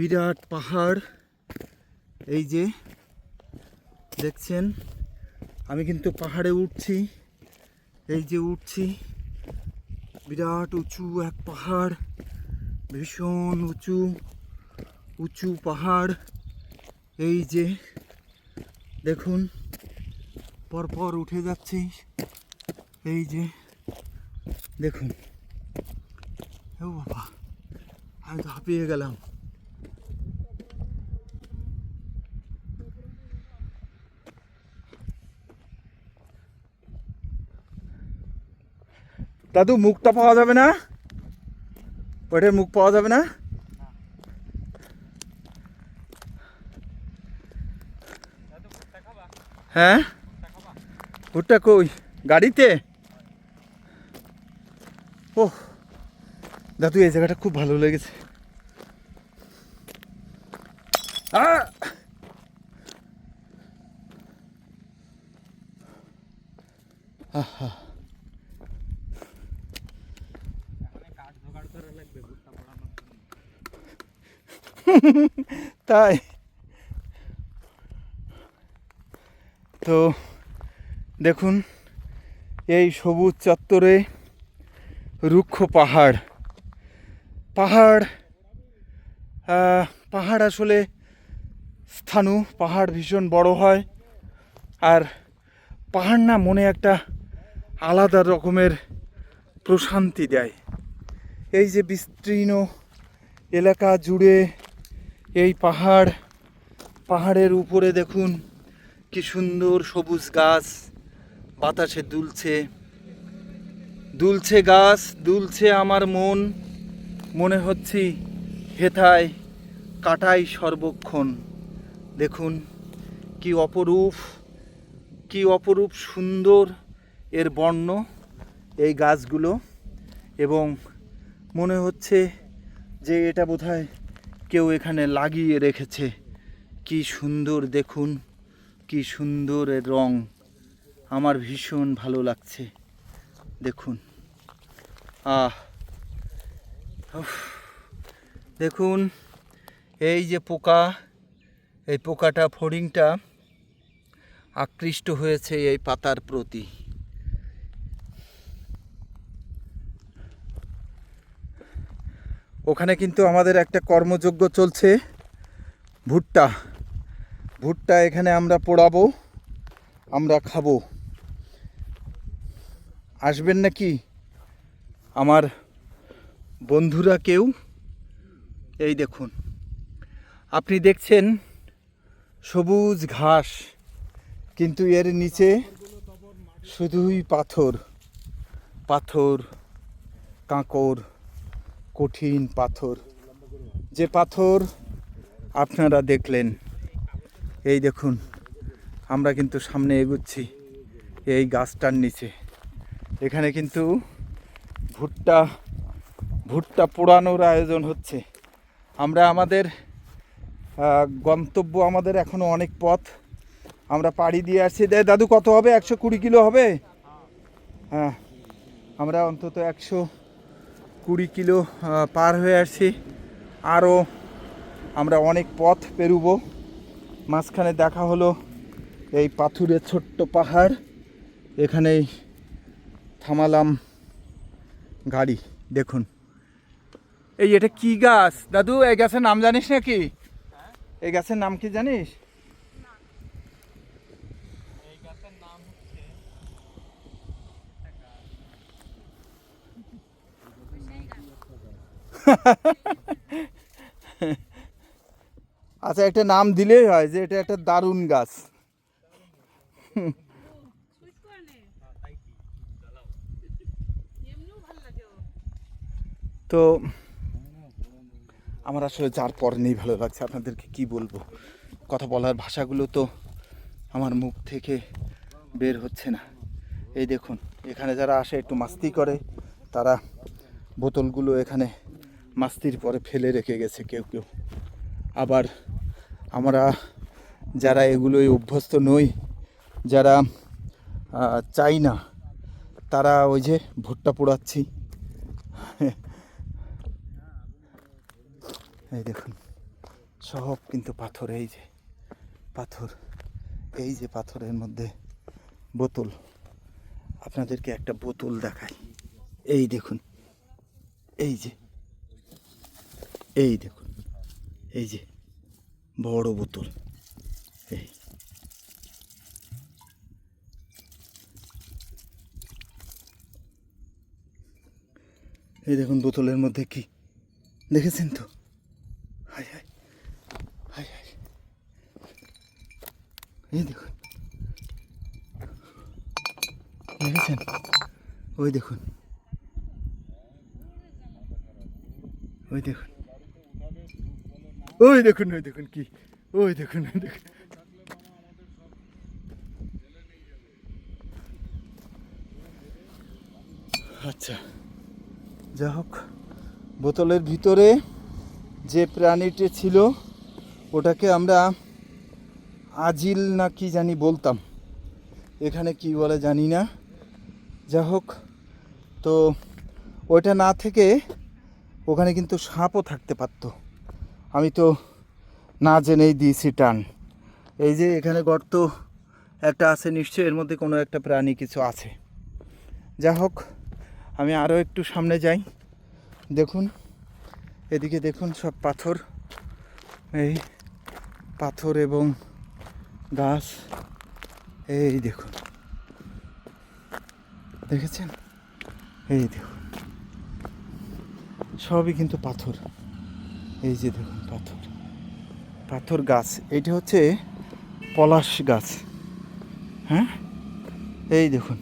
বিরাট পাহাড়। এই যে, দেখছেন? আমি কিন্তু পাহাড়ে উঠছি। এই যে উঠছি। বিরাট উঁচু এক পাহাড়। ভীষণ উঁচু উঁচু পাহাড়। এই যে, দেখুন, পরপর উঠে যাচ্ছি। এই যে, দেখুন। ও বাবা, আমি তো হাঁপিয়ে গেলাম। দাদু, মুখটা পাওয়া যাবে না? ওইটার মুখ পাওয়া যাবে না? হ্যাঁ? ভুট্টা কই? গাড়িতে? ও দাদু, এই জায়গাটা খুব ভালো লেগেছে! আহা। তাই। তো দেখুন, এই সবুজ চত্বরে রুক্ষ পাহাড়। পাহাড় পাহাড় আসলে স্থানু, পাহাড় ভীষণ বড় হয়। আর পাহাড় না মনে একটা আলাদা রকমের প্রশান্তি দেয়। এই যে বিস্তীর্ণ এলাকা জুড়ে এই পাহাড়, পাহাড়ের উপরে দেখুন কি সুন্দর সবুজ গাছ, বাতাসে দুলছে। দুলছে গাছ, দুলছে আমার মন, মনে হচ্ছে হেথায় কাটাই সর্বক্ষণ। দেখুন কি অপরূপ কি অপরূপ সুন্দর এর বর্ণ এই গাছগুলো এবং মনে হচ্ছে যে এটা বোধহয় কেউ এখানে লাগিয়ে রেখেছে। কি সুন্দর দেখুন, কি সুন্দর রং। আমার ভীষণ ভালো লাগছে। দেখুন। আহ! দেখুন, এই যে পোকা, এই পোকাটা ফড়িংটা আকৃষ্ট হয়েছে এই পাতার প্রতি। ওখানে কিন্তু আমাদের একটা কর্মযজ্ঞ চলছে। ভুট্টা। ভুট্টা এখানে আমরা পোড়াবো, আমরা খাব। আসবেন নাকি? আমার বন্ধুরা কেউ? এই দেখুন। আপনি দেখছেন সবুজ ঘাস, কিন্তু এর নিচে শুধুই পাথর। পাথর কাঁকড় কঠিন পাথর। যে পাথর আপনারা দেখলেন, এই দেখুন, আমরা কিন্তু সামনে এগুচ্ছি এই গাছটার নিচে। এখানে কিন্তু ভুট্টা ভুট্টা পোড়ানোর আয়োজন হচ্ছে। আমরা আমাদের গন্তব্য আমাদের এখনও অনেক পথ। আমরা পাড়ি দিয়ে আসছি। দে দাদু, কত হবে? একশো কুড়ি কিলো হবে? হ্যাঁ আমরা অন্তত একশো কুড়ি কিলো পার হয়ে আসছি। আরও আমরা অনেক পথ পেরুবো। মাঝখানে দেখা হলো এই পাথুরের ছোট্ট পাহাড়। এখানেই থামালাম গাড়ি। দেখুন। এই, এটা কি গাছ? দাদু, এই গাছের নাম জানিস নাকি? এই গাছের নাম কি জানিস? আচ্ছা একটা নাম দিলেই হয় যে এটা একটা দারুণ গাছ। তো আমার আসলে যার পর নেই ভালো লাগছে, আপনাদেরকে কি বলব কথা বলার ভাষাগুলো তো আমার মুখ থেকে বের হচ্ছে না এই দেখুন, এখানে যারা আসে একটু মাস্তি করে, তারা বোতলগুলো এখানে মাস্তির পরে ফেলে রেখে গেছে কেউ কেউ। আবার আমরা যারা এগুলোই অভ্যস্ত নই, যারা চাই না, তারা ওই যে ভুট্টা পোড়াচ্ছি। এই দেখুন, সব কিন্তু পাথর, এই যে পাথর, এই যে পাথরের মধ্যে বোতল। আপনাদেরকে একটা বোতল দেখাই। এই দেখুন, এই যে এই দেখুন, এই যে বড় বোতল, এই। এই দেখুন বোতলের মধ্যে কি, দেখেছেন তো? এই দেখুন, দেখেছেন? ওই দেখুন ওই দেখুন। ওই দেখুন ওই দেখুন কি, ওই দেখুন ওই দেখুন। আচ্ছা যা হোক, বোতলের ভিতরে যে প্রাণীটি ছিল, ওটাকে আমরা আজিল না কি জানি বলতাম। এখানে কি বলে জানি না। যা হোক, তো ওইটা না থেকে ওখানে কিন্তু সাপও থাকতে পারতো। আমি তো না জেনেই দিয়েছি টান। এই যে এখানে গর্ত একটা আছে, নিশ্চয়ই এর মধ্যে কোনো একটা প্রাণী কিছু আছে। যা হোক, আমি আরও একটু সামনে যাই। দেখুন, এদিকে দেখুন সব পাথর। এই পাথর এবং গাছ। এই দেখুন। দেখেছেন? এই দেখুন। সবই কিন্তু পাথর। এই যে দেখুন। পাথর। পাথর গাছ, এইটা হচ্ছে পলাশ গাছ। হ্যাঁ? এই দেখুন,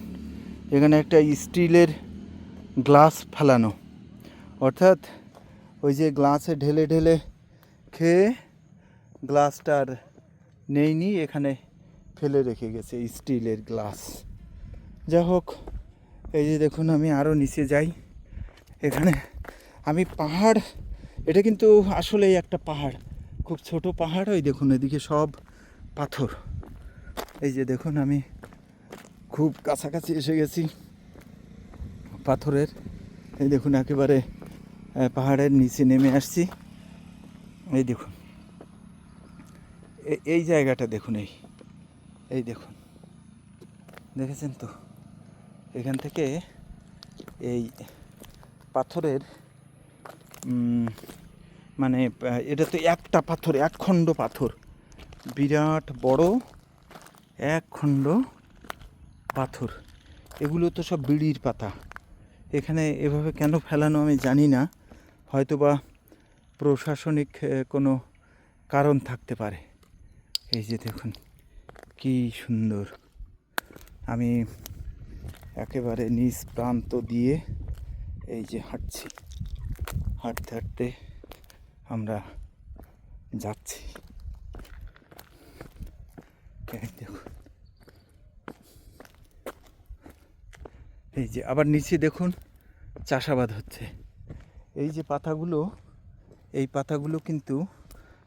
এখানে একটা স্টিলের গ্লাস ফেলানো। অর্থাৎ ওই যে গ্লাসে ঢেলে ঢেলে খেয়ে গ্লাসটার নেইনি এখানে ফেলে রেখে গেছে স্টিলের গ্লাস। যা হোক, এই যে দেখুন, আমি আরও নিচে যাই। এখানে আমি পাহাড় এটা কিন্তু আসলেই একটা পাহাড়। খুব ছোট পাহাড়, ওই দেখুন এদিকে সব পাথর। এই যে দেখুন আমি খুব কাছাকাছি এসে গেছি পাথরের। এই দেখুন একেবারে পাহাড়ের নিচে নেমে আসছি। এই দেখুন। এই জায়গাটা দেখুন এই। এই দেখুন। দেখেছেন তো? এখান থেকে এই পাথরের মানে এটা তো একটা পাথর এক খণ্ড পাথর। বিরাট বড় এক খণ্ড পাথর। এগুলো তো সব বিড়ির পাতা। এখানে এভাবে কেন ফেলানো আমি জানি না। হয়তো বা প্রশাসনিক কোনো কারণ থাকতে পারে। এই যে দেখুন, কি সুন্দর। আমি একেবারে নিজ প্রান্ত দিয়ে এই যে হাঁটছি। হাঁটতে হাঁটতে আমরা যাচ্ছি। দেখুন এই যে আবার নিচে দেখুন, চাষাবাদ হচ্ছে। এই যে পাতাগুলো, এই পাতাগুলো কিন্তু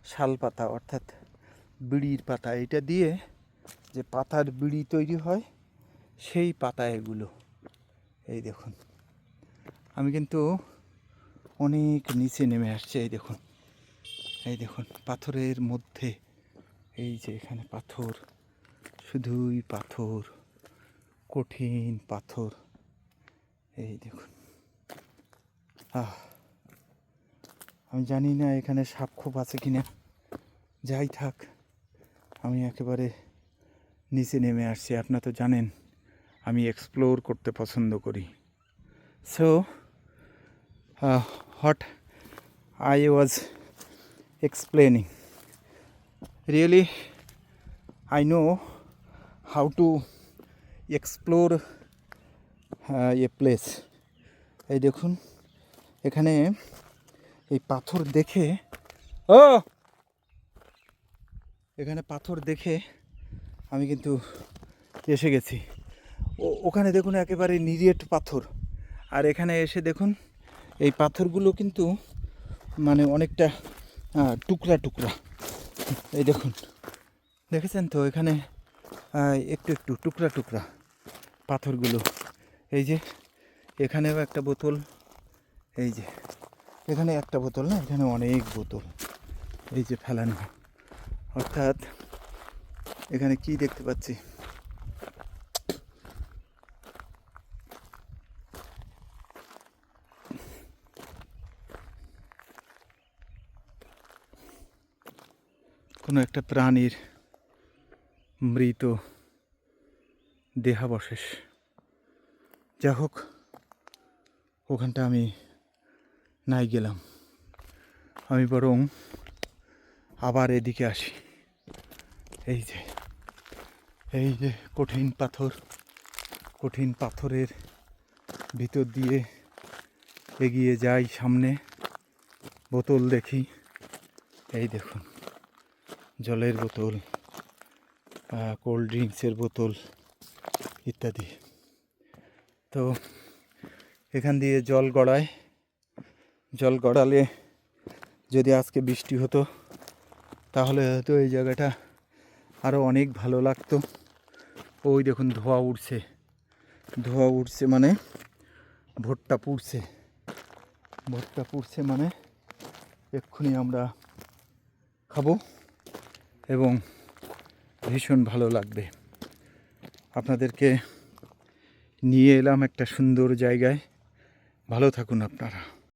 শাল পাতা, অর্থাৎ বিড়ির পাতা। এটা দিয়ে যে পাতার বিড়ি তৈরি হয়, সেই পাতা এগুলো। এই দেখুন। আমি কিন্তু অনেক নিচে নেমে আসছে, এই দেখুন। এই দেখুন, পাথরের মধ্যে। এই যে এখানে পাথর, শুধুই পাথর, কঠিন পাথর। এই দেখুন। আহ, আমি জানি না এখানে সাপ খোপ আছে কিনা। যাই থাক, আমি একেবারে নিচে নেমে আসছি, আপনারা তো জানেন, আমি এক্সপ্লোর করতে পছন্দ করি। So what I was explaining. Really i know how to explore uh, a place. এই দেখুন এখানে এই পাথর দেখে ও! এখানে পাথর দেখে আমি কিন্তু এসে গেছি। ওখানে দেখুন একেবারে নিরেট পাথর। আর এখানে এসে দেখুন এই পাথরগুলো কিন্তু মানে অনেকটা টুকরা টুকরা। এই দেখুন, দেখেছেন তো? এখানে একটু একটু টুকরা টুকরা পাথরগুলো। এই যে, এখানেও একটা বোতল। এই যে, এখানে একটা বোতল না? এখানে অনেক বোতল। এই যে ফেলানো। অর্থাৎ, এখানে কি দেখতে পাচ্ছি? কোনো একটা প্রাণীর মৃত দেহাবশেষ। যা হোক, ওখানটা আমি নাই গেলাম। আমি বরং আবার এদিকে আসি। এই যে এই যে কঠিন পাথর, কঠিন পাথরের ভিতর দিয়ে এগিয়ে যাই সামনে। বোতল দেখি। এই দেখুন। জলের বোতল কোল্ড ড্রিঙ্কসের বোতল ইত্যাদি। তো এখান দিয়ে জল গড়ায়। জল গড়ালে যদি আজকে বৃষ্টি হতো, তাহলে হয়তো এই জায়গাটা আরও অনেক ভালো লাগতো। ওই দেখুন, ধোয়া উঠছে ধোয়া উঠছে মানে ভোটটা পুড়ছে। ভোটটা পুড়ছে মানে এক্ষুনি আমরা খাব। এবং ভীষণ ভালো লাগবে। আপনাদেরকে নিয়ে এলাম একটা সুন্দর জায়গায়। ভালো থাকুন আপনারা।